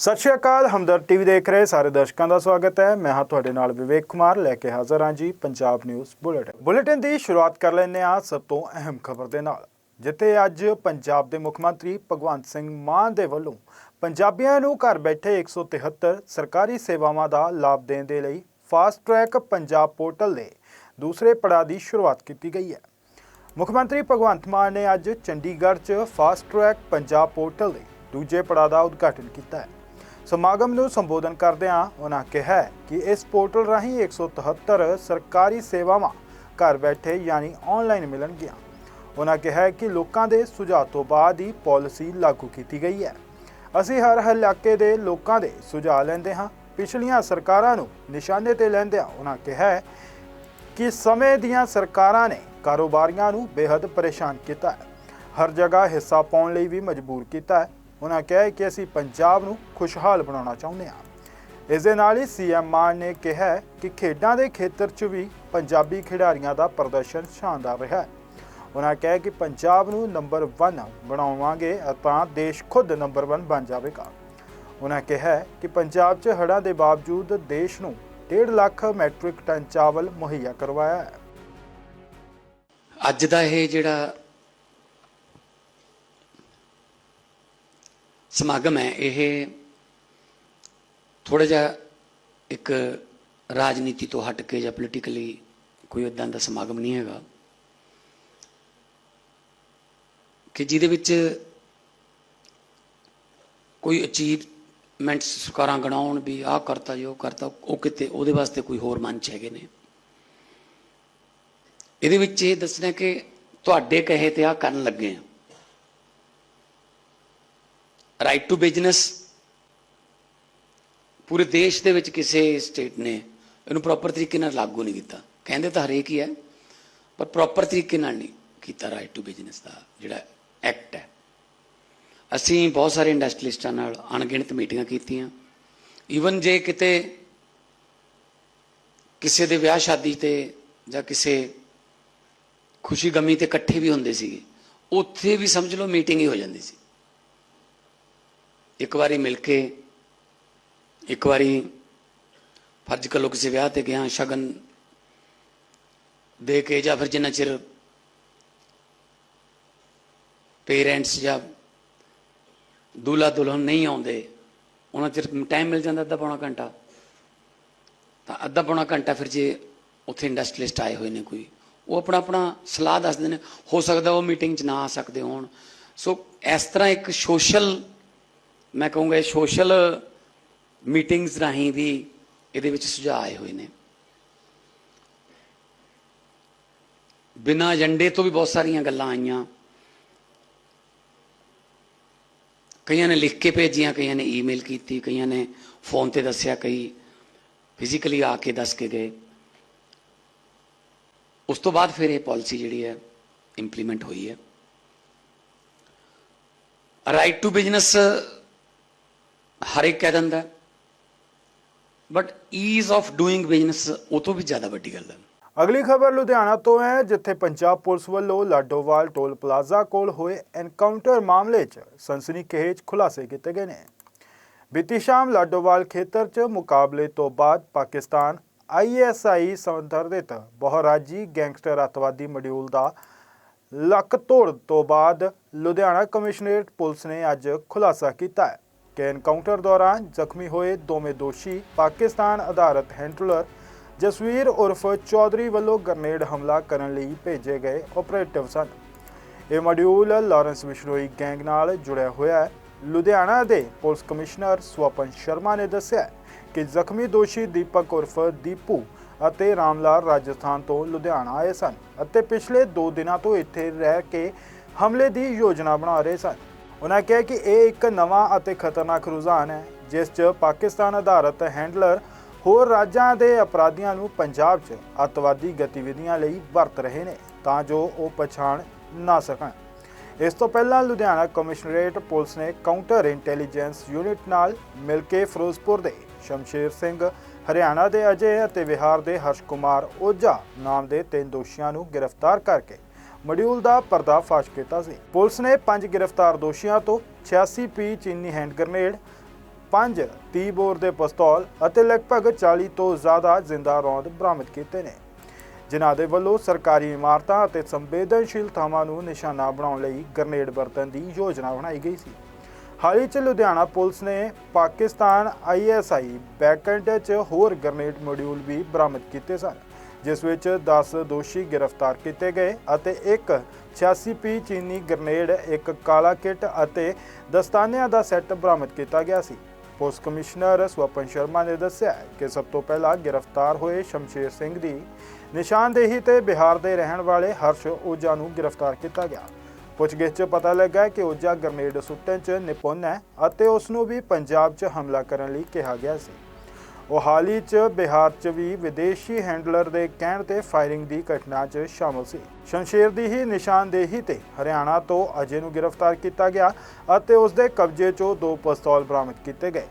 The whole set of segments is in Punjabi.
ਸਤਿ ਸ਼੍ਰੀ ਅਕਾਲ ਹਮਦਰ ਟੀਵੀ ਦੇਖ ਰਹੇ ਸਾਰੇ ਦਰਸ਼ਕਾਂ ਦਾ ਸਵਾਗਤ ਹੈ। ਮੈਂ ਹਾਂ ਤੁਹਾਡੇ ਨਾਲ ਵਿਵੇਕ ਕੁਮਾਰ, ਲੈ ਕੇ ਹਾਜ਼ਰ ਹਾਂ ਜੀ ਪੰਜਾਬ ਨਿਊਜ਼ ਬੁਲੇਟਿਨ। ਬੁਲੇਟਿਨ ਦੀ ਸ਼ੁਰੂਆਤ ਕਰ ਲੈਂਦੇ ਹਾਂ ਸਭ ਤੋਂ ਅਹਿਮ ਖਬਰ ਦੇ ਨਾਲ। ਜਿੱਥੇ ਅੱਜ ਪੰਜਾਬ ਦੇ ਮੁੱਖ ਮੰਤਰੀ ਭਗਵੰਤ ਸਿੰਘ ਮਾਨ ਦੇ ਵੱਲੋਂ ਪੰਜਾਬੀਆਂ ਨੂੰ ਘਰ ਬੈਠੇ 173 ਸਰਕਾਰੀ ਸੇਵਾਵਾਂ ਦਾ ਲਾਭ ਦੇਣ ਦੇ ਲਈ ਫਾਸਟ ਟਰੈਕ ਪੰਜਾਬ ਪੋਰਟਲ ਦੇ ਦੂਸਰੇ ਪੜਾਅ ਦੀ ਸ਼ੁਰੂਆਤ ਕੀਤੀ ਗਈ ਹੈ। ਮੁੱਖ ਮੰਤਰੀ ਭਗਵੰਤ ਮਾਨ ਨੇ ਅੱਜ ਚੰਡੀਗੜ੍ਹ 'ਚ ਫਾਸਟ ਟਰੈਕ ਪੰਜਾਬ ਪੋਰਟਲ ਦੇ ਦੂਜੇ ਪੜਾਅ ਦਾ ਉਦਘਾਟਨ ਕੀਤਾ ਹੈ। ਸਮਾਗਮ ਨੂੰ ਸੰਬੋਧਨ ਕਰਦਿਆਂ ਉਹਨਾਂ ਕਿਹਾ ਕਿ ਇਸ ਪੋਰਟਲ ਰਾਹੀਂ 173 ਸਰਕਾਰੀ ਸੇਵਾਵਾਂ ਘਰ ਬੈਠੇ ਯਾਨੀ ਆਨਲਾਈਨ ਮਿਲਣਗੀਆਂ। ਉਹਨਾਂ ਕਿਹਾ ਕਿ ਲੋਕਾਂ ਦੇ ਸੁਝਾਅ ਤੋਂ ਬਾਅਦ ਹੀ ਪਾਲਿਸੀ ਲਾਗੂ ਕੀਤੀ ਗਈ ਹੈ। ਅਸੀਂ ਹਰ ਇਲਾਕੇ ਦੇ ਲੋਕਾਂ ਦੇ ਸੁਝਾਅ ਲੈਂਦੇ ਹਾਂ। ਪਿਛਲੀਆਂ ਸਰਕਾਰਾਂ ਨੂੰ ਨਿਸ਼ਾਨੇ ਤੇ ਲੈਂਦਿਆਂ ਉਹਨਾਂ ਕਿਹਾ ਕਿ ਸਮੇਂ ਦੀਆਂ ਸਰਕਾਰਾਂ ਨੇ ਕਾਰੋਬਾਰੀਆਂ ਨੂੰ ਬੇहद ਪਰੇਸ਼ਾਨ ਕੀਤਾ ਹੈ। ਹਰ ਜਗ੍ਹਾ ਹਿੱਸਾ ਪਾਉਣ ਲਈ ਵੀ ਮਜਬੂਰ ਕੀਤਾ ਹੈ। ਉਹਨਾਂ ਕਿਹਾ ਕਿ ਅਸੀਂ ਪੰਜਾਬ ਨੂੰ ਖੁਸ਼ਹਾਲ ਬਣਾਉਣਾ ਚਾਹੁੰਦੇ ਹਾਂ। ਇਸ ਦੇ ਨਾਲ ਹੀ ਸੀਐਮ ਮਾਨ ਨੇ ਕਿਹਾ ਕਿ ਖੇਡਾਂ ਦੇ ਖੇਤਰ 'ਚ ਵੀ ਪੰਜਾਬੀ ਖਿਡਾਰੀਆਂ ਦਾ ਪ੍ਰਦਰਸ਼ਨ ਸ਼ਾਨਦਾਰ ਰਿਹਾ ਉਹਨਾਂ ਕਿਹਾ ਕਿ ਪੰਜਾਬ ਨੂੰ ਨੰਬਰ 1 ਬਣਾਵਾਂਗੇ ਤਾਂ ਦੇਸ਼ ਖੁਦ ਨੰਬਰ 1 ਬਣ ਜਾਵੇਗਾ। ਉਹਨਾਂ ਕਿਹਾ ਕਿ ਪੰਜਾਬ 'ਚ ਹੜ੍ਹਾਂ ਦੇ ਬਾਵਜੂਦ ਦੇਸ਼ ਨੂੰ 1.5 ਲੱਖ ਮੈਟ੍ਰਿਕ ਟਨ ਚਾਵਲ ਮੁਹੱਈਆ ਕਰਵਾਇਆ ਹੈ। ਅੱਜ ਦਾ ਇਹ ਜਿਹੜਾ ਸਮਾਗਮ ਹੈ, ਇਹ ਥੋੜਾ ਜਿਹਾ ਇੱਕ ਰਾਜਨੀਤੀ ਤੋਂ ਹਟ ਕੇ ਜਾਂ ਪੋਲੀਟੀਕਲੀ ਕੋਈ ਇਦਾਂ ਦਾ ਸਮਾਗਮ ਨਹੀਂ ਹੈਗਾ। ਕਿ ਜਿਹਦੇ ਵਿੱਚ ਕੋਈ ਅਚੀਵਮੈਂਟਸ ਸਰਕਾਰਾਂ ਗਣਾਉਣ ਵੀ ਆਹ ਕਰਤਾ ਜੋ ਕਰਤਾ, ਉਹ ਕਿਤੇ, ਉਹਦੇ ਵਾਸਤੇ ਕੋਈ ਹੋਰ ਮੰਚ ਹੈਗੇ ਨੇ। ਇਹਦੇ ਵਿੱਚ ਇਹ ਦੱਸਣਾ ਕਿ ਤੁਹਾਡੇ ਕਹੇ ਤੇ ਆ ਕਰਨ ਲੱਗੇ ਆ। ਰਾਈਟ ਟੂ ਬਿਜ਼ਨਸ ਪੂਰੇ ਦੇਸ਼ ਦੇ ਵਿੱਚ ਕਿਸੇ ਸਟੇਟ ਨੇ ਇਹਨੂੰ ਪ੍ਰੋਪਰ ਤਰੀਕੇ ਨਾਲ ਲਾਗੂ ਨਹੀਂ ਕੀਤਾ। ਕਹਿੰਦੇ ਤਾਂ ਹਰੇਕ ਹੀ ਹੈ, ਪਰ ਪ੍ਰੋਪਰ ਤਰੀਕੇ ਨਾਲ ਨਹੀਂ ਕੀਤਾ ਰਾਈਟ ਟੂ ਬਿਜ਼ਨਸ ਦਾ ਜਿਹੜਾ ਐਕਟ ਹੈ। ਅਸੀਂ ਬਹੁਤ ਸਾਰੇ ਇੰਡਸਟਰੀਲਿਸਟਾਂ ਨਾਲ ਅਣਗਿਣਤ ਮੀਟਿੰਗਾਂ ਕੀਤੀਆਂ। ਈਵਨ ਜੇ ਕਿਤੇ ਕਿਸੇ ਦੇ ਵਿਆਹ ਸ਼ਾਦੀ ਤੇ ਜਾਂ ਕਿਸੇ ਖੁਸ਼ੀ ਗਮੀ ਤੇ ਇਕੱਠੇ ਵੀ ਹੁੰਦੇ ਸੀਗੇ, ਉੱਥੇ ਵੀ ਸਮਝ ਲਓ ਮੀਟਿੰਗ ਹੀ ਹੋ ਜਾਂਦੀ ਸੀ। ਇੱਕ ਵਾਰੀ ਮਿਲ ਕੇ, ਇੱਕ ਵਾਰੀ ਫਰਜ਼ ਕਰ ਲਓ ਕਿਸੇ ਵਿਆਹ ਤੇ ਗਿਆ, ਸ਼ਗਨ ਦੇ ਕੇ ਜਾਂ ਫਿਰ ਜਿੰਨਾ ਚਿਰ ਪੇਰੈਂਟਸ ਜਾਂ ਦੁਲਾ ਦੁਲਹਨ ਨਹੀਂ ਆਉਂਦੇ, ਉਹਨਾਂ ਚਿਰ ਟਾਈਮ ਮਿਲ ਜਾਂਦਾ ਅੱਧਾ ਪੌਣਾ ਘੰਟਾ। ਤਾਂ ਅੱਧਾ ਪੌਣਾ ਘੰਟਾ ਫਿਰ ਜੇ ਉੱਥੇ ਇੰਡਸਟਰੀਲਿਸਟ ਆਏ ਹੋਏ ਨੇ ਕੋਈ, ਉਹ ਆਪਣਾ ਆਪਣਾ ਸਲਾਹ ਦੱਸਦੇ ਨੇ। ਹੋ ਸਕਦਾ ਉਹ ਮੀਟਿੰਗ 'ਚ ਨਾ ਆ ਸਕਦੇ ਹੋਣ। ਸੋ ਇਸ ਤਰ੍ਹਾਂ ਇੱਕ ਸੋਸ਼ਲ ਮੈਂ ਕਹੂੰਗਾ ਇਹ ਸੋਸ਼ਲ ਮੀਟਿੰਗਸ ਰਾਹੀਂ ਵੀ ਇਹਦੇ ਵਿੱਚ ਸੁਝਾਅ ਆਏ ਹੋਏ ਨੇ। ਬਿਨਾਂ ਏਜੰਡੇ ਤੋਂ ਵੀ ਬਹੁਤ ਸਾਰੀਆਂ ਗੱਲਾਂ ਆਈਆਂ। ਕਈਆਂ ਨੇ ਲਿਖ ਕੇ ਭੇਜੀਆਂ, ਕਈਆਂ ਨੇ ਈਮੇਲ ਕੀਤੀ, ਕਈਆਂ ਨੇ ਫੋਨ ਤੇ ਦੱਸਿਆ, ਕਈ ਫਿਜ਼ੀਕਲੀ ਆ ਕੇ ਦੱਸ ਕੇ ਗਏ। ਉਸ ਤੋਂ ਬਾਅਦ ਫਿਰ ਇਹ ਪਾਲਿਸੀ ਜਿਹੜੀ ਹੈ ਇੰਪਲੀਮੈਂਟ ਹੋਈ ਹੈ। ਰਾਈਟ ਟੂ ਬਿਜ਼ਨਸ ਹਰ ਇੱਕ ਕਹਿ ਦਿੰਦਾ but ease of doing business ਉਹ ਤੋਂ ਵੀ ਜ਼ਿਆਦਾ ਵੱਡੀ ਗੱਲ ਹੈ। ਅਗਲੀ ਖਬਰ ਲੁਧਿਆਣਾ ਤੋਂ ਹੈ, ਜਿੱਥੇ ਪੰਜਾਬ ਪੁਲਿਸ ਵੱਲੋਂ ਲਾਡੋਵਾਲ ਟੋਲ ਪਲਾਜ਼ਾ ਕੋਲ ਹੋਏ ਐਨਕਾਊਂਟਰ ਮਾਮਲੇ 'ਚ ਸਨਸਨੀਖੇਜ ਖੁਲਾਸੇ ਕੀਤੇ ਗਏ ਨੇ। ਬੀਤੀ ਸ਼ਾਮ ਲਾਡੋਵਾਲ ਖੇਤਰ 'ਚ ਮੁਕਾਬਲੇ ਤੋਂ ਬਾਅਦ ਪਾਕਿਸਤਾਨ ਆਈਐਸਆਈ ਸੰਬੰਧਿਤ ਬਹੁਰਾਜੀ ਗੈਂਗਸਟਰ ਅਤਵਾਦੀ ਮੋਡਿਊਲ ਦਾ ਲੱਕ ਤੋੜ ਤੋਂ ਬਾਅਦ ਲੁਧਿਆਣਾ ਕਮਿਸ਼ਨਰੇਟ ਪੁਲਿਸ ਨੇ ਅੱਜ ਖੁਲਾਸਾ ਕੀਤਾ ਹੈ। ਕਿ ਐਨਕਾਊਂਟਰ ਦੌਰਾਨ ਜ਼ਖਮੀ ਹੋਏ ਦੋਵੇਂ ਦੋਸ਼ੀ ਪਾਕਿਸਤਾਨ ਆਧਾਰਿਤ ਹੈਂਡਲਰ ਜਸਵੀਰ ਉਰਫ ਚੌਧਰੀ ਵੱਲੋਂ ਗ੍ਰਨੇਡ ਹਮਲਾ ਕਰਨ ਲਈ ਭੇਜੇ ਗਏ ਆਪਰੇਟਿਵ ਸਨ। ਇਹ ਮੋਡਿਊਲ ਲਾਰੈਂਸ ਬਿਸ਼ਨੋਈ ਗੈਂਗ ਨਾਲ ਜੁੜਿਆ ਹੋਇਆ ਹੈ। ਲੁਧਿਆਣਾ ਦੇ ਪੁਲਿਸ ਕਮਿਸ਼ਨਰ ਸਵਪਨ ਸ਼ਰਮਾ ਨੇ ਦੱਸਿਆ ਕਿ ਜ਼ਖਮੀ ਦੋਸ਼ੀ ਦੀਪਕ ਉਰਫ ਦੀਪੂ ਅਤੇ ਰਾਮਲਾਲ ਰਾਜਸਥਾਨ ਤੋਂ ਲੁਧਿਆਣਾ ਆਏ ਸਨ ਅਤੇ ਪਿਛਲੇ 2 ਦਿਨਾਂ ਤੋਂ ਇੱਥੇ ਰਹਿ ਕੇ ਹਮਲੇ ਦੀ ਯੋਜਨਾ ਬਣਾ ਰਹੇ ਸਨ। ਉਹਨਾਂ ਕਿਹਾ ਕਿ ਇਹ ਇੱਕ ਨਵਾਂ ਅਤੇ ਖਤਰਨਾਕ ਰੁਝਾਨ ਹੈ, ਜਿਸ 'ਚ ਪਾਕਿਸਤਾਨ ਆਧਾਰਿਤ ਹੈਂਡਲਰ ਹੋਰ ਰਾਜਾਂ ਦੇ ਅਪਰਾਧੀਆਂ ਨੂੰ ਪੰਜਾਬ 'ਚ ਅੱਤਵਾਦੀ ਗਤੀਵਿਧੀਆਂ ਲਈ ਵਰਤ ਰਹੇ ਨੇ ਤਾਂ ਜੋ ਉਹ ਪਛਾਣ ਨਾ ਸਕਣ। ਇਸ ਤੋਂ ਪਹਿਲਾਂ ਲੁਧਿਆਣਾ ਕਮਿਸ਼ਨਰੇਟ ਪੁਲਿਸ ਨੇ ਕਾਊਂਟਰ ਇੰਟੈਲੀਜੈਂਸ ਯੂਨਿਟ ਨਾਲ ਮਿਲ ਕੇ ਫਿਰੋਜ਼ਪੁਰ ਦੇ ਸ਼ਮਸ਼ੇਰ ਸਿੰਘ, ਹਰਿਆਣਾ ਦੇ ਅਜੇ ਅਤੇ ਬਿਹਾਰ ਦੇ ਹਰਸ਼ ਕੁਮਾਰ ਓਝਾ ਨਾਮ ਦੇ ਤਿੰਨ ਦੋਸ਼ੀਆਂ ਨੂੰ ਗ੍ਰਿਫਤਾਰ ਕਰਕੇ ਮੋਡਿਊਲ ਦਾ ਪਰਦਾਫਾਸ਼ ਕੀਤਾ ਸੀ। ਪੁਲਿਸ ਨੇ ਪੰਜ ਗ੍ਰਿਫਤਾਰ ਦੋਸ਼ੀਆਂ ਤੋਂ 86 ਪੀ ਚੀਨੀ ਹੈਂਡ ਗ੍ਰਨੇਡ 5 30 ਬੋਰ ਦੇ ਪਿਸਤੌਲ ਅਤੇ ਲਗਭਗ 40 ਤੋਂ ਜ਼ਿਆਦਾ ਜ਼ਿੰਦਾ ਰੌਂਦ ਬਰਾਮਦ ਕੀਤੇ ਨੇ। ਜਿਨ੍ਹਾਂ ਦੇ ਵੱਲੋਂ ਸਰਕਾਰੀ ਇਮਾਰਤਾਂ ਅਤੇ ਸੰਵੇਦਨਸ਼ੀਲ ਥਾਵਾਂ ਨੂੰ ਨਿਸ਼ਾਨਾ ਬਣਾਉਣ ਲਈ ਗ੍ਰਨੇਡ ਵਰਤਣ ਦੀ ਯੋਜਨਾ ਬਣਾਈ ਗਈ ਸੀ। ਹਾਲ ਹੀ ਚ ਲੁਧਿਆਣਾ ਪੁਲਿਸ ਨੇ ਪਾਕਿਸਤਾਨ ਆਈਐਸਆਈ ਬੈਕਐਂਡ 'ਚ ਹੋਰ ਗ੍ਰਨੇਡ ਮੋਡਿਊਲ ਵੀ ਬਰਾਮਦ ਕੀਤੇ ਸਨ। ਜਿਸ ਵਿੱਚ 10 ਦੋਸ਼ੀ ਗ੍ਰਿਫਤਾਰ ਕੀਤੇ ਗਏ ਅਤੇ ਇੱਕ 86 ਪੀ ਚੀਨੀ ਗ੍ਰਨੇਡ, ਇੱਕ ਕਾਲਾ ਕਿੱਟ ਅਤੇ ਦਸਤਾਨਿਆਂ ਦਾ ਸੈੱਟ ਬਰਾਮਦ ਕੀਤਾ ਗਿਆ ਸੀ। ਪੁਲਿਸ ਕਮਿਸ਼ਨਰ ਸਵਪਨ ਸ਼ਰਮਾ ਨੇ ਦੱਸਿਆ ਕਿ ਸਭ ਤੋਂ ਪਹਿਲਾਂ ਗ੍ਰਿਫਤਾਰ ਹੋਏ ਸ਼ਮਸ਼ੇਰ ਸਿੰਘ ਦੀ ਨਿਸ਼ਾਨਦੇਹੀ ਤੇ ਬਿਹਾਰ ਦੇ ਰਹਿਣ ਵਾਲੇ ਹਰਸ਼ ਓਜਾ ਨੂੰ ਗ੍ਰਿਫਤਾਰ ਕੀਤਾ ਗਿਆ। ਪੁੱਛਗਿੱਛ 'ਚ ਪਤਾ ਲੱਗਾ ਕਿ ਓਜਾ ਗ੍ਰਨੇਡ ਸੁੱਟਣ 'ਚ ਨਿਪੁੰਨ ਹੈ ਅਤੇ ਉਸ ਨੂੰ ਵੀ ਪੰਜਾਬ 'ਚ ਹਮਲਾ ਕਰਨ ਲਈ ਕਿਹਾ ਗਿਆ ਸੀ। ਹਾਲ ਹੀ 'ਚ ਬਿਹਾਰ 'ਚ ਵੀ ਵਿਦੇਸ਼ੀ ਹੈਂਡਲਰ ਦੇ ਕਹਿਣ ਤੇ ਫਾਇਰਿੰਗ ਦੀ ਘਟਨਾ 'ਚ ਸ਼ਾਮਲ ਸੀ ਸ਼ਮਸ਼ੇਰ ਦੀ ਹੀ ਨਿਸ਼ਾਨਦੇਹੀ ਤੇ ਹਰਿਆਣਾ ਤੋਂ ਅਜੇ ਨੂੰ ਗ੍ਰਿਫਤਾਰ ਕੀਤਾ ਗਿਆ ਅਤੇ ਉਸ ਦੇ ਕਬਜ਼ੇ 'ਚੋਂ ਦੋ ਪਿਸਤੌਲ ਬਰਾਮਦ ਕੀਤੇ ਗਏ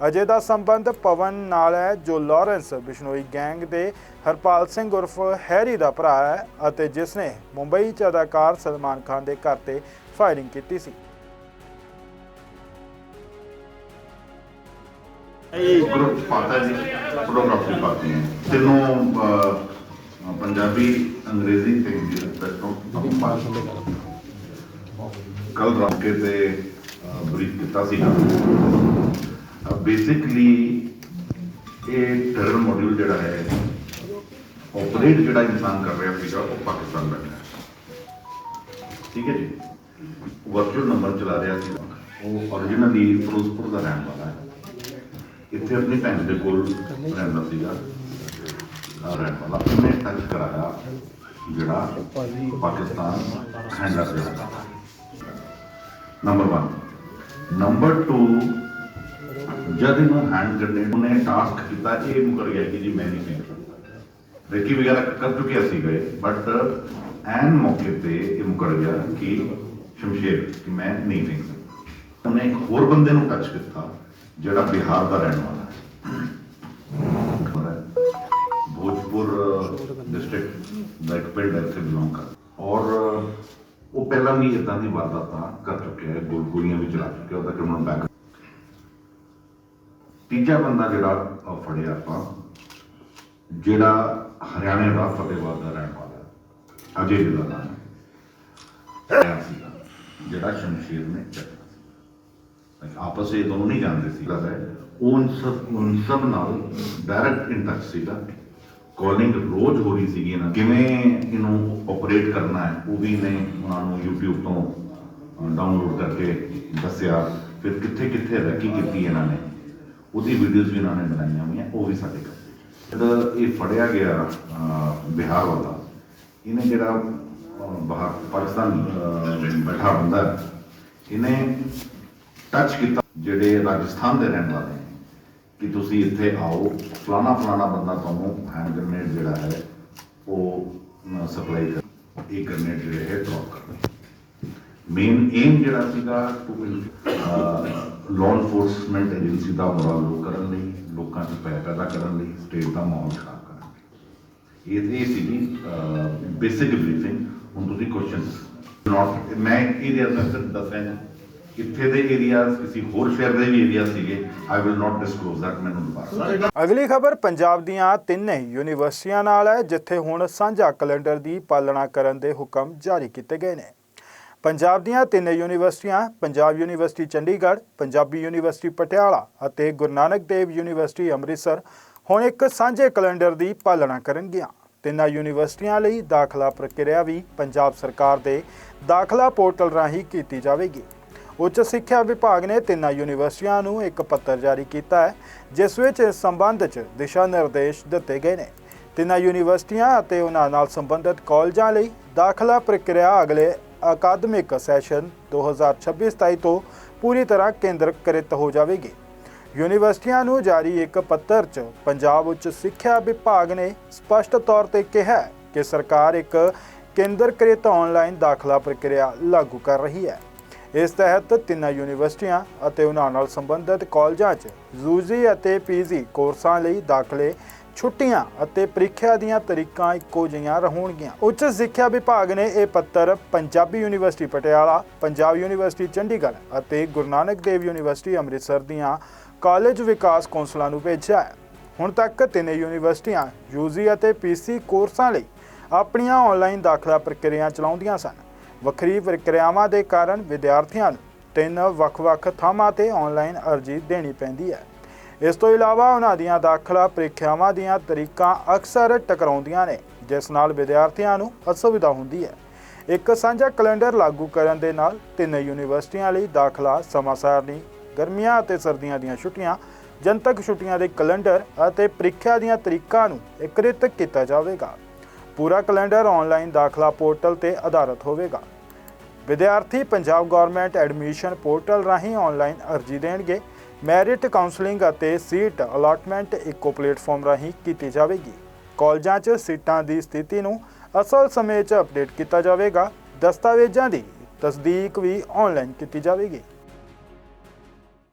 ਅਜੇ ਦਾ ਸੰਬੰਧ ਪਵਨ ਨਾਲ ਹੈ ਜੋ ਲਾਰੈਂਸ ਬਿਸ਼ਨੋਈ ਗੈਂਗ ਦੇ ਹਰਪਾਲ ਸਿੰਘ ਉਰਫ ਹੈਰੀ ਦਾ ਭਰਾ ਹੈ ਅਤੇ ਜਿਸ ਨੇ ਮੁੰਬਈ 'ਚ ਅਦਾਕਾਰ ਸਲਮਾਨ ਖਾਨ ਦੇ ਘਰ ਤੇ ਫਾਇਰਿੰਗ ਕੀਤੀ ਸੀ ਇਹ ਗਰੁੱਪ ਪਾਤਾ ਜੀ ਫੋਟੋਗ੍ਰਾਫੀ ਪਾਤੀ ਹੈ। ਤਿੰਨੋਂ ਪੰਜਾਬੀ, ਅੰਗਰੇਜ਼ੀ ਤੇ ਹਿੰਦੀ ਦੇ ਪੈਟਰੋਂ ਆਪਾਂ ਕੱਲ ਰਾਤ ਕੇ ਤੇ ਬਰੀਫ ਕੀਤਾ ਸੀ ਬੇਸਿਕਲੀ ਇਹ ਟਰਰ ਮੋਡਿਊਲ ਜਿਹੜਾ ਹੈ ਆਪਰੇਟ ਜਿਹੜਾ ਇਨਸਾਨ ਕਰ ਰਿਹਾ ਸੀਗਾ, ਉਹ ਪਾਕਿਸਤਾਨ ਬੈਠਾ ਹੈ। ਠੀਕ ਹੈ ਜੀ? ਵਰਚੁਅਲ ਨੰਬਰ ਚਲਾ ਰਿਹਾ ਸੀ। ਉਹ originally ਫਿਰੋਜ਼ਪੁਰ ਦਾ ਰਹਿਣ ਵਾਲਾ ਹੈ। ਇੱਥੇ ਆਪਣੀ ਭੈਣ ਦੇ ਕੋਲ ਰਹਿੰਦਾ ਸੀਗਾ। ਰਹਿਣ ਵਾਲਾ। ਉਹਨੇ ਟੱਚ ਕਰਾਇਆ ਜਿਹੜਾ ਪਾਕਿਸਤਾਨ ਹੈਂਡਲਰ ਜਿਹੜਾ। ਨੰਬਰ 1 ਨੰਬਰ 2 ਜਦ ਇਹਨੂੰ ਹੈਂਡ ਗ੍ਰੇਨੇਡ ਉਹਨੇ ਟਾਸਕ ਕੀਤਾ, ਇਹ ਮੁਕਰ ਗਿਆ ਕਿ ਜੀ ਮੈਂ ਨਹੀਂ ਫੇਂਕ ਸਕਦਾ ਰੇਕੀ ਵਗੈਰਾ ਕਰ ਚੁੱਕਿਆ ਸੀ ਗਏ ਬਟ ਐਨ ਮੌਕੇ ਤੇ ਇਹ ਮੁਕਰ ਗਿਆ ਕਿ ਸ਼ਮਸ਼ੇਰ ਕਿ ਮੈਂ ਨਹੀਂ ਫੇਂਕ ਸਕਦਾ ਉਹਨੇ ਇੱਕ ਹੋਰ ਬੰਦੇ ਨੂੰ ਟੱਚ ਕੀਤਾ। ਜਿਹੜਾ ਬਿਹਾਰ ਦਾ ਰਹਿਣ ਵਾਲਾ ਹੈ। ਭੋਜਪੁਰ ਡਿਸਟ੍ਰਿਕਟ ਦਾ ਇੱਕ ਪਿੰਡ ਹੈ ਇੱਥੇ ਬਿਲੋਂਗ ਕਰ ਔਰ ਉਹ ਪਹਿਲਾਂ ਵੀ ਇਦਾਂ ਦੀ ਵਾਰਦਾਤਾਂ ਕਰ ਚੁੱਕਿਆ ਹੈ ਗੋਲੀਆਂ ਵੀ ਚਲਾ ਚੁੱਕਿਆ ਉਹਦਾ ਕ੍ਰਿਮੀਨਲ ਬੈਕ ਤੀਜਾ ਬੰਦਾ ਜਿਹੜਾ ਅਹ, ਫੜਿਆ ਆਪਾਂ ਜਿਹੜਾ ਹਰਿਆਣੇ ਦਾ ਫਤਿਹਵਾਦ ਦਾ ਰਹਿਣ ਵਾਲਾ ਅਜੇ ਜਿਹੜਾ ਨਾਮ ਹੈ। ਜਿਹੜਾ ਸ਼ਮਸ਼ੀਰ ਨੇ ਚੱਕਿਆ। ਆਪਸ ਵਿੱਚ ਇਹ ਦੋਨੋਂ ਨਹੀਂ ਜਾਣਦੇ ਸੀ। ਗੱਲ ਹੈ ਉਹ ਸਭ ਉਨ ਸਭ ਨਾਲ ਡਾਇਰੈਕਟ ਇਨ ਟੱਚ ਸੀਗਾ। ਕਾਲਿੰਗ ਰੋਜ਼ ਹੋ ਰਹੀ ਸੀਗੀ ਇਹਨਾਂ ਕਿਵੇਂ ਇਹਨੂੰ ਆਪਰੇਟ ਕਰਨਾ ਹੈ ਉਹ ਵੀ ਨੇ ਉਹਨਾਂ ਨੂੰ YouTube ਤੋਂ ਡਾਊਨਲੋਡ ਕਰਕੇ ਦੱਸਿਆ। ਫਿਰ ਕਿੱਥੇ ਕਿੱਥੇ ਰੈਕੀ ਕੀਤੀ ਇਹਨਾਂ ਨੇ। ਉਹਦੀ ਵੀਡੀਓਜ਼ ਵੀ ਇਹਨਾਂ ਨੇ ਬਣਾਈਆਂ ਹੋਈਆਂ ਉਹ ਵੀ ਸਾਡੇ ਕੋਲ ਜਦੋਂ ਇਹ ਫੜਿਆ ਗਿਆ ਬਿਹਾਰ ਵਾਲਾ ਇਹਨੇ ਜਿਹੜਾ ਅਹ, ਬਾਹਰ ਪਾਕਿਸਤਾਨ ਬੈਠਾ ਬੰਦਾ ਇਹਨੇ ਟੱਚ ਕੀਤਾ। ਜਿਹੜੇ ਰਾਜਸਥਾਨ ਦੇ ਰਹਿਣ ਵਾਲੇ ਨੇ, ਕਿ ਤੁਸੀਂ ਇੱਥੇ ਆਓ। ਫਲਾਣਾ ਫਲਾਣਾ ਬੰਦਾ ਤੁਹਾਨੂੰ ਹੈਂਡ ਗ੍ਰਨੇਡ ਜਿਹੜਾ ਹੈ, ਉਹ ਸਪਲਾਈ ਕਰ। ਇਹ ਗ੍ਰਨੇਡ ਜਿਹੜੇ ਹੈ ਡ੍ਰੌਪ ਕਰਨਾ ਮੇਨ ਏਮ ਜਿਹੜਾ ਸੀਗਾ ਟੂ ਲਾਅ ਇਨਫੋਰਸਮੈਂਟ ਏਜੰਸੀ ਦਾ ਮੋਰਲ ਕਰਨ ਲਈ, ਲੋਕਾਂ 'ਚ ਪੈ ਪੈਦਾ ਕਰਨ ਲਈ ਸਟੇਟ ਦਾ ਮਾਹੌਲ ਖਰਾਬ ਕਰਨ ਲਈ। ਇਹ ਇਹ ਸੀਗੀ ਬੇਸਿਕ ਬਰੀਫਿੰਗ ਹੁਣ ਤੁਸੀਂ ਕੁਐਸਚਨਸ ਨਾਟ ਮੈਂ ਇਹਦੇ ਅੰਦਰ ਦੱਸਿਆ ਇੱਥੇ ਦੇ ਏਰੀਆਜ਼ ਕਿਸੇ ਹੋਰ ਸ਼ਹਿਰ ਦੇ ਵੀ ਏਰੀਆ ਸੀਗੇ I will not disclose that ਮੈਨੂੰ ਦੁਬਾਰਾ। ਅਗਲੀ ਖਬਰ ਪੰਜਾਬ ਦੀਆਂ ਤਿੰਨੇ ਯੂਨੀਵਰਸਿਟੀਆਂ ਨਾਲ ਹੈ, ਜਿੱਥੇ ਹੁਣ ਸਾਂਝਾ ਕੈਲੰਡਰ ਦੀ ਪਾਲਣਾ ਕਰਨ ਦੇ ਹੁਕਮ ਜਾਰੀ ਕੀਤੇ ਗਏ ਨੇ। ਪੰਜਾਬ ਦੀਆਂ ਤਿੰਨ ਯੂਨੀਵਰਸਿਟੀਆਂ, ਪੰਜਾਬ ਯੂਨੀਵਰਸਿਟੀ ਚੰਡੀਗੜ੍ਹ, ਪੰਜਾਬੀ ਯੂਨੀਵਰਸਿਟੀ ਪਟਿਆਲਾ ਅਤੇ ਗੁਰੂ ਨਾਨਕ ਦੇਵ ਯੂਨੀਵਰਸਿਟੀ ਅੰਮ੍ਰਿਤਸਰ ਹੁਣ ਇੱਕ ਸਾਂਝੇ ਕੈਲੰਡਰ ਦੀ ਪਾਲਣਾ ਕਰਨਗੀਆਂ। ਤਿੰਨਾਂ ਯੂਨੀਵਰਸਿਟੀਆਂ ਲਈ ਦਾਖਲਾ ਪ੍ਰਕਿਰਿਆ ਵੀ ਪੰਜਾਬ ਸਰਕਾਰ ਦੇ ਦਾਖਲਾ ਪੋਰਟਲ ਰਾਹੀਂ ਕੀਤੀ ਜਾਵੇਗੀ। ਉੱਚ ਸਿੱਖਿਆ ਵਿਭਾਗ ਨੇ ਤਿੰਨਾਂ ਯੂਨੀਵਰਸਿਟੀਆਂ ਨੂੰ ਇੱਕ ਪੱਤਰ ਜਾਰੀ ਕੀਤਾ ਹੈ, ਜਿਸ ਵਿੱਚ ਇਸ ਸੰਬੰਧ 'ਚ ਦਿਸ਼ਾ ਨਿਰਦੇਸ਼ ਦਿੱਤੇ ਗਏ ਨੇ। ਤਿੰਨਾਂ ਯੂਨੀਵਰਸਿਟੀਆਂ ਅਤੇ ਉਹਨਾਂ ਨਾਲ ਸੰਬੰਧਿਤ ਕਾਲਜਾਂ ਲਈ ਦਾਖਲਾ ਪ੍ਰਕਿਰਿਆ ਅਗਲੇ ਅਕਾਦਮਿਕ ਸੈਸ਼ਨ 2026-27 ਤੋਂ ਪੂਰੀ ਤਰ੍ਹਾਂ ਕੇਂਦਰਕ੍ਰਿਤ ਹੋ ਜਾਵੇਗੀ। ਯੂਨੀਵਰਸਿਟੀਆਂ ਨੂੰ ਜਾਰੀ ਇੱਕ ਪੱਤਰ 'ਚ ਪੰਜਾਬ ਉੱਚ ਸਿੱਖਿਆ ਵਿਭਾਗ ਨੇ ਸਪਸ਼ਟ ਤੌਰ ਤੇ ਕਿਹਾ ਕਿ ਸਰਕਾਰ ਇੱਕ ਕੇਂਦਰਕ੍ਰਿਤ ਆਨਲਾਈਨ ਦਾਖਲਾ ਪ੍ਰਕਿਰਿਆ ਲਾਗੂ ਕਰ ਰਹੀ ਹੈ। ਇਸ ਤਹਿਤ ਤਿੰਨਾਂ ਯੂਨੀਵਰਸਿਟੀਆਂ ਅਤੇ ਉਹਨਾਂ ਨਾਲ ਸੰਬੰਧਿਤ ਕਾਲਜਾਂ 'ਚ ਯੂਜੀ ਅਤੇ ਪੀਜੀ ਕੋਰਸਾਂ ਲਈ ਦਾਖਲੇ, ਛੁੱਟੀਆਂ ਅਤੇ ਪ੍ਰੀਖਿਆ ਦੀਆਂ ਤਰੀਕਾਂ ਇੱਕੋ ਜਿਹੀਆਂ ਰਹਣਗੀਆਂ। ਉੱਚ ਸਿੱਖਿਆ ਵਿਭਾਗ ਨੇ ਇਹ ਪੱਤਰ ਪੰਜਾਬੀ ਯੂਨੀਵਰਸਿਟੀ ਪਟਿਆਲਾ, ਪੰਜਾਬ ਯੂਨੀਵਰਸਿਟੀ ਚੰਡੀਗੜ੍ਹ ਅਤੇ ਗੁਰੂ ਨਾਨਕ ਦੇਵ ਯੂਨੀਵਰਸਿਟੀ ਅੰਮ੍ਰਿਤਸਰ ਦੀਆਂ ਕਾਲਜ ਵਿਕਾਸ ਕੌਂਸਲਾਂ ਨੂੰ ਭੇਜਿਆ ਹੈ। ਹੁਣ ਤੱਕ ਤਿੰਨੇ ਯੂਨੀਵਰਸਿਟੀਆਂ ਯੂਜੀ ਅਤੇ ਪੀਸੀ ਕੋਰਸਾਂ ਲਈ ਆਪਣੀਆਂ ਆਨਲਾਈਨ ਦਾਖਲਾ ਪ੍ਰਕਿਰਿਆ ਚਲਾਉਂਦੀਆਂ ਸਨ। ਵੱਖਰੀ ਪ੍ਰਕਿਰਿਆਵਾਂ ਦੇ ਕਾਰਨ ਵਿਦਿਆਰਥੀਆਂ ਨੂੰ ਤਿੰਨ ਵੱਖ-ਵੱਖ ਥਾਵਾਂ ਤੇ ਆਨਲਾਈਨ ਅਰਜ਼ੀ ਦੇਣੀ ਪੈਂਦੀ ਹੈ। ਇਸ ਤੋਂ ਇਲਾਵਾ ਉਹਨਾਂ ਦੀਆਂ ਦਾਖਲਾ ਪ੍ਰੀਖਿਆਵਾਂ ਦੀਆਂ ਤਰੀਕਾਂ ਅਕਸਰ ਟਕਰਾਉਂਦੀਆਂ ਨੇ, ਜਿਸ ਨਾਲ ਵਿਦਿਆਰਥੀਆਂ ਨੂੰ ਅਸੁਵਿਧਾ ਹੁੰਦੀ ਹੈ। ਇੱਕ ਸਾਂਝਾ ਕੈਲੰਡਰ ਲਾਗੂ ਕਰਨ ਦੇ ਨਾਲ ਤਿੰਨ ਯੂਨੀਵਰਸਿਟੀਆਂ ਲਈ ਦਾਖਲਾ ਸਮਾਂ ਸਾਰਣੀ ਗਰਮੀਆਂ ਅਤੇ ਸਰਦੀਆਂ ਦੀਆਂ ਛੁੱਟੀਆਂ, ਜਨਤਕ ਛੁੱਟੀਆਂ ਦੇ ਕੈਲੰਡਰ ਅਤੇ ਪ੍ਰੀਖਿਆ ਦੀਆਂ ਤਰੀਕਾਂ ਨੂੰ ਇਕਰਿਤ ਕੀਤਾ ਜਾਵੇਗਾ। ਪੂਰਾ ਕੈਲੰਡਰ ਆਨਲਾਈਨ ਦਾਖਲਾ ਪੋਰਟਲ ਤੇ ਆਧਾਰਿਤ ਹੋਵੇਗਾ। ਵਿਦਿਆਰਥੀ ਪੰਜਾਬ ਗਵਰਨਮੈਂਟ ਐਡਮਿਸ਼ਨ ਪੋਰਟਲ ਰਾਹੀਂ ਆਨਲਾਈਨ ਅਰਜ਼ੀ ਦੇਣਗੇ। ਮੈਰਿਟ ਕਾਉਂਸਲਿੰਗ ਅਤੇ ਸੀਟ ਅਲਾਟਮੈਂਟ ਇੱਕੋ ਪਲੇਟਫਾਰਮ ਰਾਹੀਂ ਕੀਤੀ ਜਾਵੇਗੀ। ਕਾਲਜਾਂ 'ਚ ਸੀਟਾਂ ਦੀ ਸਥਿਤੀ ਨੂੰ ਅਸਲ ਸਮੇਂ 'ਚ ਅਪਡੇਟ ਕੀਤਾ ਜਾਵੇਗਾ। ਦਸਤਾਵੇਜ਼ਾਂ ਦੀ ਤਸਦੀਕ ਵੀ ਆਨਲਾਈਨ ਕੀਤੀ ਜਾਵੇਗੀ।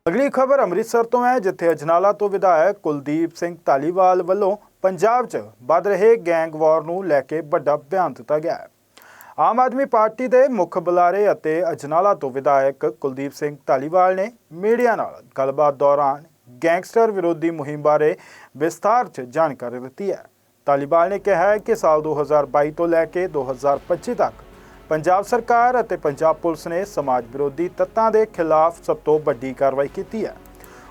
ਅਗਲੀ ਖਬਰ ਅੰਮ੍ਰਿਤਸਰ ਤੋਂ ਹੈ, ਜਿੱਥੇ ਅਜਨਾਲਾ ਤੋਂ ਵਿਧਾਇਕ ਕੁਲਦੀਪ ਸਿੰਘ ਧਾਲੀਵਾਲ ਵੱਲੋਂ ਪੰਜਾਬ 'ਚ ਵੱਧ ਰਹੇ ਗੈਂਗ ਵਾਰ ਨੂੰ ਲੈ ਕੇ ਵੱਡਾ ਬਿਆਨ ਦਿੱਤਾ ਗਿਆ ਹੈ। ਆਮ ਆਦਮੀ ਪਾਰਟੀ ਦੇ ਮੁੱਖ ਬੁਲਾਰੇ ਅਤੇ ਅਜਨਾਲਾ ਤੋਂ ਵਿਧਾਇਕ ਕੁਲਦੀਪ ਸਿੰਘ ਧਾਲੀਵਾਲ ਨੇ ਮੀਡੀਆ ਨਾਲ ਗੱਲਬਾਤ ਦੌਰਾਨ ਗੈਂਗਸਟਰ ਵਿਰੋਧੀ ਮੁਹਿੰਮ ਬਾਰੇ ਵਿਸਥਾਰ 'ਚ ਜਾਣਕਾਰੀ ਦਿੱਤੀ ਹੈ। ਧਾਲੀਵਾਲ ਨੇ ਕਿਹਾ ਹੈ ਕਿ ਸਾਲ 2022 ਤੋਂ ਲੈ ਕੇ 2025 ਤੱਕ ਪੰਜਾਬ ਸਰਕਾਰ ਅਤੇ ਪੰਜਾਬ ਪੁਲਿਸ ਨੇ ਸਮਾਜ ਵਿਰੋਧੀ ਤੱਤਾਂ ਦੇ ਖਿਲਾਫ ਸਭ ਤੋਂ ਵੱਡੀ ਕਾਰਵਾਈ ਕੀਤੀ ਹੈ।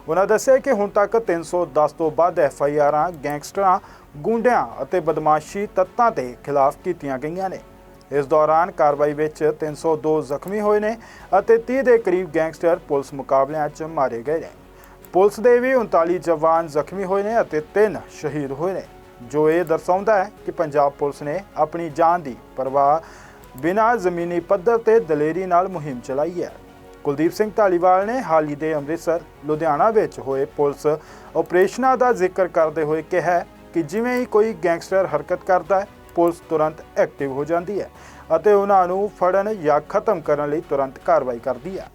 ਉਹਨਾਂ ਦੱਸਿਆ ਕਿ ਹੁਣ ਤੱਕ 310 ਤੋਂ ਵੱਧ ਐਫ ਆਈ ਆਰਾਂ, ਗੈਂਗਸਟਰਾਂ, ਗੁੰਡਿਆਂ ਅਤੇ ਬਦਮਾਸ਼ੀ ਤੱਤਾਂ ਦੇ ਖਿਲਾਫ ਕੀਤੀਆਂ ਗਈਆਂ ਨੇ। ਇਸ ਦੌਰਾਨ ਕਾਰਵਾਈ ਵਿੱਚ 302 ਜ਼ਖਮੀ ਹੋਏ ਨੇ ਅਤੇ 30 ਦੇ ਕਰੀਬ ਗੈਂਗਸਟਰ ਪੁਲਿਸ ਮੁਕਾਬਲਿਆਂ 'ਚ ਮਾਰੇ ਗਏ ਨੇ। ਪੁਲਿਸ ਦੇ ਵੀ 39 ਜਵਾਨ ਜ਼ਖਮੀ ਹੋਏ ਨੇ ਅਤੇ 3 ਸ਼ਹੀਦ ਹੋਏ ਨੇ। ਜੋ ਇਹ ਦਰਸਾਉਂਦਾ ਹੈ ਕਿ ਪੰਜਾਬ ਪੁਲਿਸ ਨੇ ਆਪਣੀ ਜਾਨ ਦੀ ਪਰਵਾਹ ਬਿਨਾਂ ਜ਼ਮੀਨੀ ਪੱਧਰ ਤੇ ਦਲੇਰੀ ਨਾਲ ਮੁਹਿੰਮ ਚਲਾਈ ਹੈ। ਕੁਲਦੀਪ ਸਿੰਘ ਢਾਲੀਵਾਲ ਨੇ ਹਾਲ ਹੀ ਦੇ ਅੰਮ੍ਰਿਤਸਰ, ਲੁਧਿਆਣਾ ਵਿੱਚ ਹੋਏ ਪੁਲਿਸ ਆਪਰੇਸ਼ਨਾਂ ਦਾ ਜ਼ਿਕਰ ਕਰਦੇ ਹੋਏ ਕਿਹਾ ਕਿ ਜਿਵੇਂ ਹੀ ਕੋਈ ਗੈਂਗਸਟਰ ਹਰਕਤ ਕਰਦਾ ਹੈ ਪੁਲਿਸ ਤੁਰੰਤ ਐਕਟਿਵ ਹੋ ਜਾਂਦੀ ਹੈ ਅਤੇ ਉਹਨਾਂ ਨੂੰ ਫੜਨ ਜਾਂ ਖਤਮ ਕਰਨ ਲਈ ਤੁਰੰਤ ਕਾਰਵਾਈ ਕਰਦੀ ਹੈ।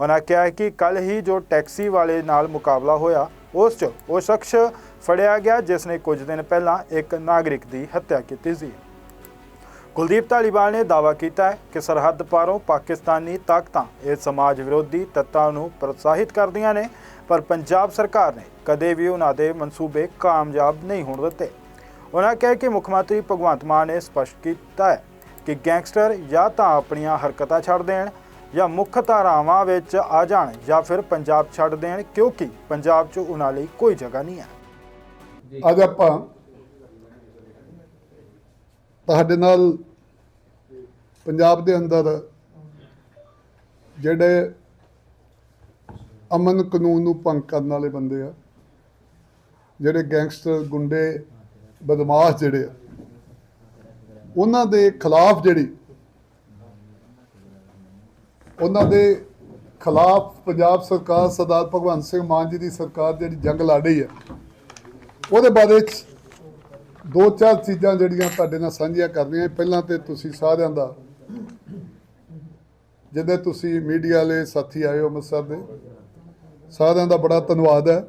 ਉਹਨਾਂ ਕਿਹਾ ਕਿ ਕੱਲ ਹੀ ਜੋ ਟੈਕਸੀ ਵਾਲੇ ਨਾਲ ਮੁਕਾਬਲਾ ਹੋਇਆ, ਉਸ 'ਚ ਉਹ ਸ਼ਖਸ ਫੜਿਆ ਗਿਆ ਜਿਸ ਨੇ ਕੁਝ ਦਿਨ ਪਹਿਲਾਂ ਇੱਕ ਨਾਗਰਿਕ ਦੀ ਹੱਤਿਆ ਕੀਤੀ ਸੀ। ਕੁਲਦੀਪ ਧਾਲੀਵਾਲ ਨੇ ਦਾਅਵਾ ਕੀਤਾ ਹੈ ਕਿ ਸਰਹੱਦ ਪਾਰੋਂ ਪਾਕਿਸਤਾਨੀ ਤਾਕਤਾਂ ਇਹ ਸਮਾਜ ਵਿਰੋਧੀ ਤੱਤਾਂ ਨੂੰ ਪ੍ਰੋਤਸਾਹਿਤ ਕਰਦੀਆਂ ਨੇ, ਪਰ ਪੰਜਾਬ ਸਰਕਾਰ ਨੇ ਕਦੇ ਵੀ ਉਹਨਾਂ ਦੇ ਮਨਸੂਬੇ ਕਾਮਯਾਬ ਨਹੀਂ ਹੋਣ ਦਿੱਤੇ। ਉਹਨਾਂ ਕਿਹਾ ਕਿ ਮੁੱਖ ਮੰਤਰੀ ਭਗਵੰਤ ਮਾਨ ਨੇ ਸਪਸ਼ਟ ਕੀਤਾ ਹੈ ਕਿ ਗੈਂਗਸਟਰ ਜਾਂ ਤਾਂ ਆਪਣੀਆਂ ਹਰਕਤਾਂ ਛੱਡ ਦੇਣ ਜਾਂ ਮੁੱਖ ਧਾਰਾਵਾਂ ਵਿੱਚ ਆ ਜਾਣ ਜਾਂ ਫਿਰ ਪੰਜਾਬ ਛੱਡ ਦੇਣ, ਕਿਉਂਕਿ ਪੰਜਾਬ 'ਚ ਉਹਨਾਂ ਲਈ ਕੋਈ ਜਗ੍ਹਾ ਨਹੀਂ ਹੈ। ਅੱਜ ਆਪਾਂ ਤੁਹਾਡੇ ਨਾਲ ਪੰਜਾਬ ਦੇ ਅੰਦਰ ਜਿਹੜੇ ਅਮਨ ਕਾਨੂੰਨ ਨੂੰ ਭੰਗ ਕਰਨ ਵਾਲੇ ਬੰਦੇ ਆ, ਜਿਹੜੇ ਗੈਂਗਸਟਰ ਗੁੰਡੇ ਬਦਮਾਸ਼ ਜਿਹੜੇ ਆ, ਉਹਨਾਂ ਦੇ ਖਿਲਾਫ ਜਿਹੜੀ, ਉਹਨਾਂ ਦੇ ਖਿਲਾਫ ਪੰਜਾਬ ਸਰਕਾਰ ਸਰਦਾਰ ਭਗਵੰਤ ਸਿੰਘ ਮਾਨ ਜੀ ਦੀ ਸਰਕਾਰ ਜਿਹੜੀ ਜੰਗ ਲੜ ਰਹੀ ਹੈ, ਉਹਦੇ ਬਾਰੇ ਚ ਦੋ ਚਾਰ ਚੀਜ਼ਾਂ ਜਿਹੜੀਆਂ ਤੁਹਾਡੇ ਨਾਲ ਸਾਂਝੀਆਂ ਕਰਨੀਆਂ, ਪਹਿਲਾਂ ਤੇ ਤੁਸੀਂ ਸਾਰਿਆਂ ਦਾ ਜਿਹਦੇ ਤੁਸੀਂ ਮੀਡੀਆ ਵਾਲੇ ਸਾਥੀ ਆਏ ਹੋ ਅੰਮ੍ਰਿਤਸਰ ਦੇ, ਸਾਰਿਆਂ ਦਾ ਬੜਾ ਧੰਨਵਾਦ ਹੈ।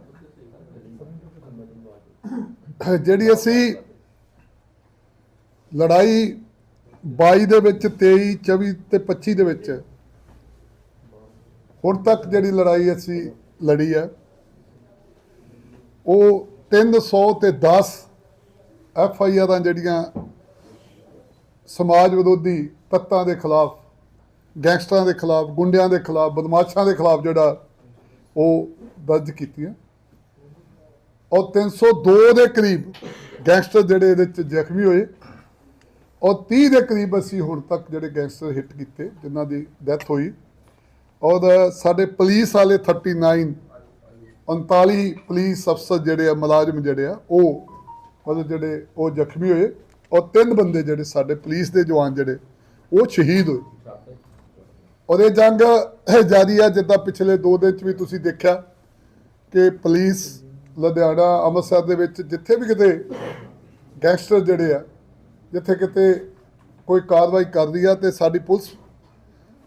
ਜਿਹੜੀ ਅਸੀਂ ਲੜਾਈ 22 ਦੇ ਵਿੱਚ 23 24 ਤੇ 25 ਦੇ ਵਿੱਚ ਹੁਣ ਤੱਕ ਜਿਹੜੀ ਲੜਾਈ ਅਸੀਂ ਲੜੀ ਹੈ, ਉਹ 300 ਤੇ 10 ਐਫ ਆਈ ਆਰਾਂ ਜਿਹੜੀਆਂ ਸਮਾਜ ਵਿਰੋਧੀ ਤੱਤਾਂ ਦੇ ਖਿਲਾਫ, ਗੈਂਗਸਟਰਾਂ ਦੇ ਖਿਲਾਫ, ਗੁੰਡਿਆਂ ਦੇ ਖਿਲਾਫ, ਬਦਮਾਸ਼ਾਂ ਦੇ ਖਿਲਾਫ ਜਿਹੜਾ ਉਹ ਦਰਜ ਕੀਤੀਆਂ। ਔਰ 302 ਦੇ ਕਰੀਬ ਗੈਂਗਸਟਰ ਜਿਹੜੇ ਇਹਦੇ ਚ ਜ਼ਖਮੀ ਹੋਏ। ਔਰ 30 ਦੇ ਕਰੀਬ ਅਸੀਂ ਹੁਣ ਤੱਕ ਜਿਹੜੇ ਗੈਂਗਸਟਰ ਹਿੱਟ ਕੀਤੇ, ਜਿਨ੍ਹਾਂ ਦੀ ਡੈਥ ਹੋਈ। ਔਰ ਸਾਡੇ ਪੁਲਿਸ ਵਾਲੇ 39 39 ਪੁਲਿਸ ਅਫਸਰ ਜਿਹੜੇ ਆ, ਮੁਲਾਜ਼ਮ ਜਿਹੜੇ ਆ, ਉਹ ਮਤਲਬ ਜਿਹੜੇ ਉਹ ਜ਼ਖਮੀ ਹੋਏ। ਔਰ ਤਿੰਨ ਬੰਦੇ ਜਿਹੜੇ ਸਾਡੇ ਪੁਲਿਸ ਦੇ ਜਵਾਨ ਜਿਹੜੇ, ਉਹ ਸ਼ਹੀਦ ਹੋਏ। ਔਰ ਇਹ ਜੰਗ ਜਾਰੀ ਆ, ਜਿੱਦਾਂ ਪਿਛਲੇ 2 ਦਿਨ ਚ ਵੀ ਤੁਸੀਂ ਦੇਖਿਆ ਕਿ ਪੁਲਿਸ ਲੁਧਿਆਣਾ, ਅੰਮ੍ਰਿਤਸਰ ਦੇ ਵਿੱਚ ਜਿੱਥੇ ਵੀ ਕਿਤੇ ਗੈਂਗਸਟਰ ਜਿਹੜੇ ਆ, ਜਿੱਥੇ ਕਿਤੇ ਕੋਈ ਕਾਰਵਾਈ ਕਰਦੀ ਆ ਤੇ ਸਾਡੀ ਪੁਲਿਸ,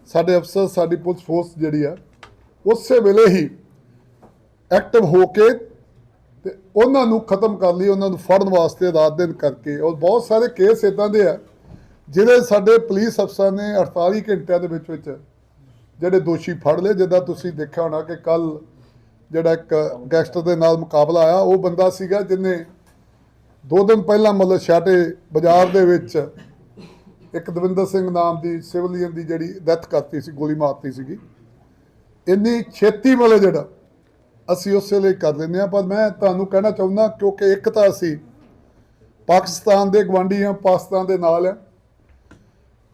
ਸਾਡੇ ਅਫਸਰ, ਸਾਡੀ ਪੁਲਿਸ ਫੋਰਸ ਜਿਹੜੀ ਆ, ਉਸੇ ਵੇਲੇ ਹੀ ਐਕਟਿਵ ਹੋ ਕੇ ਤੇ ਉਹਨਾਂ ਨੂੰ ਖਤਮ ਕਰ ਲਈ, ਉਹਨਾਂ ਨੂੰ ਫੜਨ ਵਾਸਤੇ ਰਾਤ ਦਿਨ ਕਰਕੇ। ਔਰ ਬਹੁਤ ਸਾਰੇ ਕੇਸ ਇਦਾਂ ਦੇ ਆ, ਜਿਹੜੇ ਸਾਡੇ ਪੁਲਿਸ ਅਫਸਰ ਨੇ 48 ਘੰਟਿਆਂ ਦੇ ਵਿੱਚ ਵਿੱਚ ਜਿਹੜੇ ਦੋਸ਼ੀ ਫੜ ਲਏ, ਜਿੱਦਾਂ ਤੁਸੀਂ ਦੇਖਿਆ ਹੋਣਾ ਕਿ ਕੱਲ ਜਿਹੜਾ ਇੱਕ ਗੈਂਗਸਟਰ ਦੇ ਨਾਲ ਮੁਕਾਬਲਾ ਆਇਆ, ਉਹ ਬੰਦਾ ਸੀਗਾ ਜਿਹਨੇ ਦੋ ਦਿਨ ਪਹਿਲਾਂ ਮਤਲਬ ਛਾਟੇ ਬਾਜ਼ਾਰ ਦੇ ਵਿੱਚ ਇੱਕ ਦਵਿੰਦਰ ਸਿੰਘ ਨਾਮ ਦੀ ਸਿਵਲੀਅਨ ਦੀ ਜਿਹੜੀ ਡੈਥ ਕਰਤੀ ਸੀ, ਗੋਲੀ ਮਾਰਤੀ ਸੀਗੀ। ਇੰਨੀ ਛੇਤੀ ਮਤਲਬ ਜਿਹੜਾ ਅਸੀਂ ਉਸੇ ਲਈ ਕਰ ਦਿੰਦੇ ਹਾਂ, ਪਰ ਮੈਂ ਤੁਹਾਨੂੰ ਕਹਿਣਾ ਚਾਹੁੰਦਾ, ਕਿਉਂਕਿ ਇੱਕ ਤਾਂ ਅਸੀਂ ਪਾਕਿਸਤਾਨ ਦੇ ਗਵਾਂਢੀ ਹਾਂ, ਪਾਕਿਸਤਾਨ ਦੇ ਨਾਲ ਹੈ।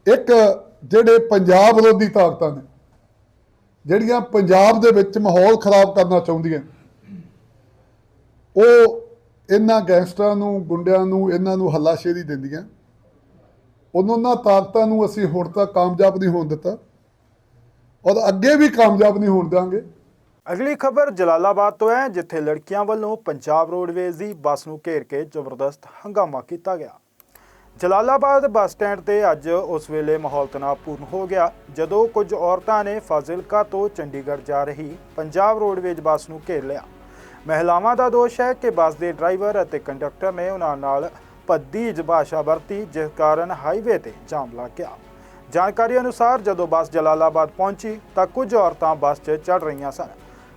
ਇੱਕ ਜਿਹੜੇ ਪੰਜਾਬ ਵਿਰੋਧੀ ਤਾਕਤਾਂ ਨੇ ਜਿਹੜੀਆਂ ਪੰਜਾਬ ਦੇ ਵਿੱਚ ਮਾਹੌਲ ਖਰਾਬ ਕਰਨਾ ਚਾਹੁੰਦੀਆਂ, ਉਹ ਇਹਨਾਂ ਗੈਂਗਸਟਰਾਂ ਨੂੰ, ਗੁੰਡਿਆਂ ਨੂੰ, ਇਹਨਾਂ ਨੂੰ ਹੱਲਾਸ਼ੇਰੀ ਦਿੰਦੀਆਂ। ਉਹਨਾਂ ਉਹਨਾਂ ਤਾਕਤਾਂ ਨੂੰ ਅਸੀਂ ਹੁਣ ਤੱਕ ਕਾਮਯਾਬ ਨਹੀਂ ਹੋਣ ਦਿੱਤਾ। ਔਰ ਅੱਗੇ ਵੀ ਕਾਮਯਾਬ ਨਹੀਂ ਹੋਣ ਦਾਂਗੇ ਅਗਲੀ ਖਬਰ ਜਲਾਲਾਬਾਦ ਤੋਂ ਹੈ, ਜਿੱਥੇ ਲੜਕੀਆਂ ਵੱਲੋਂ ਪੰਜਾਬ ਰੋਡਵੇਜ਼ ਦੀ ਬੱਸ ਨੂੰ ਘੇਰ ਕੇ ਜ਼ਬਰਦਸਤ ਹੰਗਾਮਾ ਕੀਤਾ ਗਿਆ। ਜਲਾਲਾਬਾਦ ਬੱਸ ਸਟੈਂਡ ਤੇ ਅੱਜ ਉਸ ਵੇਲੇ ਮਾਹੌਲ ਤਣਾਅਪੂਰਨ ਹੋ ਗਿਆ। ਜਦੋਂ ਕੁਝ ਔਰਤਾਂ ਨੇ ਫਾਜ਼ਿਲਕਾ ਤੋਂ ਚੰਡੀਗੜ੍ਹ ਜਾ ਰਹੀ ਪੰਜਾਬ ਰੋਡਵੇਜ਼ ਬੱਸ ਨੂੰ ਘੇਰ ਲਿਆ। ਮਹਿਲਾਵਾਂ ਦਾ ਦੋਸ਼ ਹੈ ਕਿ ਬੱਸ ਦੇ ਡਰਾਈਵਰ ਅਤੇ ਕੰਡਕਟਰ ਨੇ ਉਹਨਾਂ ਨਾਲ ਭੱਦੀ ਭਾਸ਼ਾ ਵਰਤੀ, ਜਿਸ ਕਾਰਨ ਹਾਈਵੇ ਤੇ ਜਾਮ ਲੱਗ ਗਿਆ। ਜਾਣਕਾਰੀ ਅਨੁਸਾਰ ਜਦੋਂ ਬੱਸ ਜਲਾਲਾਬਾਦ ਪਹੁੰਚੀ ਤਾਂ ਕੁਝ ਔਰਤਾਂ ਬੱਸ 'ਚ ਚੜ ਰਹੀਆਂ ਸਨ।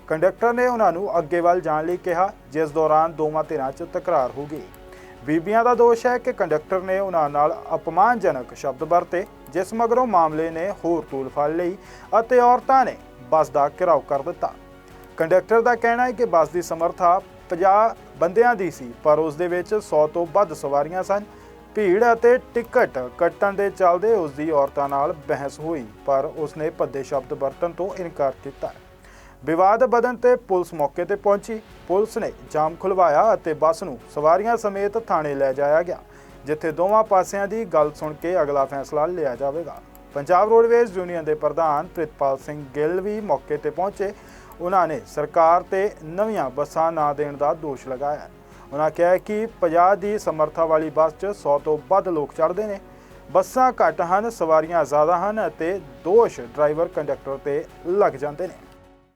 ਕੰਡਕਟਰ ਨੇ ਉਹਨਾਂ ਨੂੰ ਅੱਗੇ ਵੱਲ ਜਾਣ ਲਈ ਕਿਹਾ, ਜਿਸ ਦੌਰਾਨ ਦੋਵਾਂ ਧਿਰਾਂ 'ਚ ਤਕਰਾਰ ਹੋ ਗਈ। ਬੀਬੀਆਂ ਦਾ ਦੋਸ਼ ਹੈ ਕਿ ਕੰਡਕਟਰ ਨੇ ਉਹਨਾਂ ਨਾਲ ਅਪਮਾਨਜਨਕ ਸ਼ਬਦ ਵਰਤੇ, ਜਿਸ ਮਗਰੋਂ ਮਾਮਲੇ ਨੇ ਹੋਰ ਤੂਲ ਫੜ ਲਈ ਅਤੇ ਔਰਤਾਂ ਨੇ ਬੱਸ ਦਾ ਘਿਰਾਓ ਕਰ ਦਿੱਤਾ। ਕੰਡਕਟਰ ਦਾ ਕਹਿਣਾ ਹੈ ਕਿ ਬੱਸ ਦੀ ਸਮਰੱਥਾ 50 ਬੰਦਿਆਂ ਦੀ ਸੀ, ਪਰ ਉਸ ਦੇ ਵਿੱਚ 100 ਤੋਂ ਵੱਧ ਸਵਾਰੀਆਂ ਸਨ। ਭੀੜ ਅਤੇ ਟਿਕਟ ਕੱਟਣ ਦੇ ਚੱਲਦੇ ਉਸ ਦੀ ਔਰਤਾਂ ਨਾਲ ਬਹਿਸ ਹੋਈ, ਪਰ ਉਸ ਨੇ ਭੱਦੇ ਸ਼ਬਦ ਵਰਤਣ ਤੋਂ ਇਨਕਾਰ ਕੀਤਾ। ਵਿਵਾਦ ਵਧਣ ਤੇ ਪੁਲਿਸ ਮੌਕੇ ਤੇ ਪਹੁੰਚੀ। ਪੁਲਿਸ ਨੇ ਜਾਮ ਖੁਲਵਾਇਆ ਅਤੇ ਬੱਸ ਨੂੰ ਸਵਾਰੀਆਂ ਸਮੇਤ ਥਾਣੇ ਲੈ ਜਾਇਆ ਗਿਆ, ਜਿੱਥੇ ਦੋਵਾਂ ਪਾਸਿਆਂ ਦੀ ਗੱਲ ਸੁਣ ਕੇ ਅਗਲਾ ਫੈਸਲਾ ਲਿਆ ਜਾਵੇਗਾ। ਪੰਜਾਬ ਰੋਡਵੇਜ਼ ਯੂਨੀਅਨ ਦੇ ਪ੍ਰਧਾਨ ਪ੍ਰਿਤਪਾਲ ਸਿੰਘ ਗਿੱਲ ਵੀ ਮੌਕੇ ਤੇ ਪਹੁੰਚੇ। ਉਹਨਾਂ ਨੇ ਸਰਕਾਰ ਤੇ ਨਵੀਆਂ ਬੱਸਾਂ ਨਾ ਦੇਣ ਦਾ ਦੋਸ਼ ਲਗਾਇਆ। ਉਹਨਾਂ ਕਿਹਾ ਕਿ 50 ਦੀ ਸਮਰੱਥਾ ਵਾਲੀ ਬੱਸ 'ਚ 100 ਤੋਂ ਵੱਧ ਲੋਕ ਚੜ੍ਹਦੇ ਨੇ। ਬੱਸਾਂ ਘੱਟ ਹਨ, ਸਵਾਰੀਆਂ ਜ਼ਿਆਦਾ ਹਨ ਅਤੇ ਦੋਸ਼ ਡਰਾਈਵਰ ਕੰਡਕਟਰ ਤੇ ਲੱਗ ਜਾਂਦੇ ਨੇ।